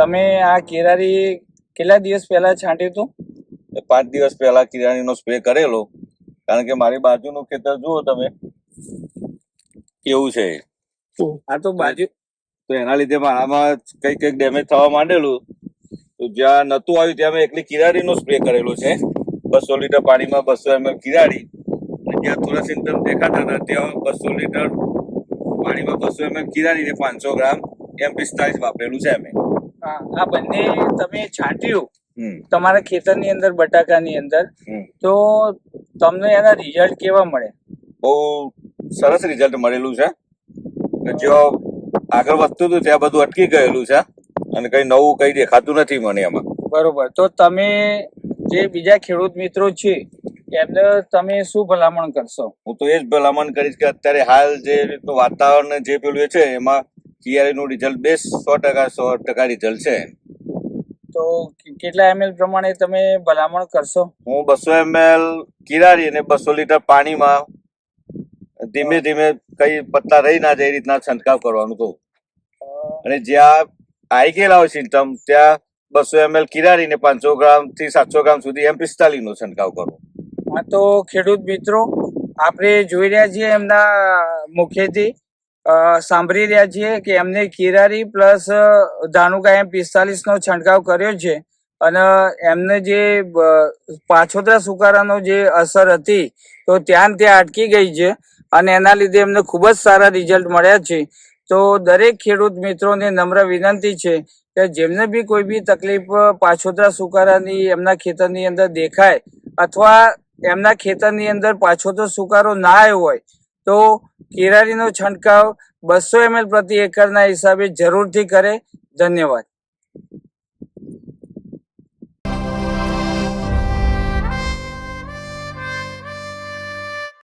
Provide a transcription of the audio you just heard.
તમે આ કેરારી કેટલા દિવસ પહેલા છાંટ્યું હતું? પાંચ દિવસ પહેલા કિરાણીનો સ્પ્રે કરેલો. કારણ કે મારી બાજુનું ખેતર જુઓ તમે. કેવું છે આ તો બાજુ તો એના લીધે મારામાં કઈ કંઈક ડેમેજ થવા માંડેલું. તો જ્યાં નતું આવ્યું ત્યાં મેં એકલી કિરાડીનો સ્પ્રે કરેલો છે. બસો લીટર પાણીમાં બસો એમએલ કિરાડી અને જ્યાં થોડા સિમ્ટમ દેખાતા હતા ત્યાં બસો લીટર પાણીમાં બસો એમએલ કિરાડી ને પાંચસો ગ્રામ એમ પિસ્તાલીસ વાપરેલું છે અમે આ બંને તમે છાંટ્યું તમારા ખેતરની અંદર બટાકાની અંદર તો તમને એના રિઝલ્ટ કેવા મળે? બહુ સરસ રિઝલ્ટ મળેલું છે. જો આગળ વધતું હતું ત્યાં બધું અટકી ગયેલું છે અને કઈ નવું કઈ દેખાતું નથી મને એમાં. બરોબર. તો તમે જે બીજા ખેડૂત મિત્રો છે એમને તમે શું ભલામણ કરશો? હું તો એ જ ભલામણ કરીશ કે અત્યારે હાલ જે રીતનું વાતાવરણ જે પેલું છે એમાં કિયારી રિઝલ્ટ બેસ્ટ સો ટકા સો ટકા રિઝલ્ટ છે. તો કેટલા એમએલ પ્રમાણે તમે ભલામણ કરશો? હું બસો એમએલ કિરારી અને બસો લીટર પાણીમાં ધીમે ધીમે કઈ પત્તા રહી ના જાય એ રીતના છંટકાવ કરવાનું કહું. અને જ્યાં આવી ગયેલા હોય સિમ્ટમ ત્યાં બસો એમએલ કિરારી ને પાંચસો ગ્રામથી સાતસો ગ્રામ સુધી એમ પિસ્તાલીસ નો છંટકાવ કરવો. હા તો ખેડૂત મિત્રો આપણે જોઈ રહ્યા છીએ એમના મુખેથી અ, સાંભળી રહ્યા છીએ કે એમને કિરારી પ્લસ ધાનુકા એમ પિસ્તાલીસ નો છંટકાવ કર્યો છે. અને એમને જે પાછોતરા સુકારાનો જે અસર હતી, તો ત્યાં ત્યાં અટકી ગઈ છે. અને એના લીધે એમને ખૂબ જ સારા રિઝલ્ટ મળ્યા છે. તો દરેક ખેડૂત મિત્રોને નમ્ર વિનંતી છે કે જેમને બી કોઈ બી તકલીફ પાછોતરા સુકારાની એમના ખેતરની અંદર દેખાય અથવા એમના ખેતરની અંદર પાછોતરો સુકારો ના આવ્યો હોય, તો કેરારીનો છંટકાવ બસો એમએલ પ્રતિ એકરના હિસાબે જરૂરથી કરે. ધન્યવાદ.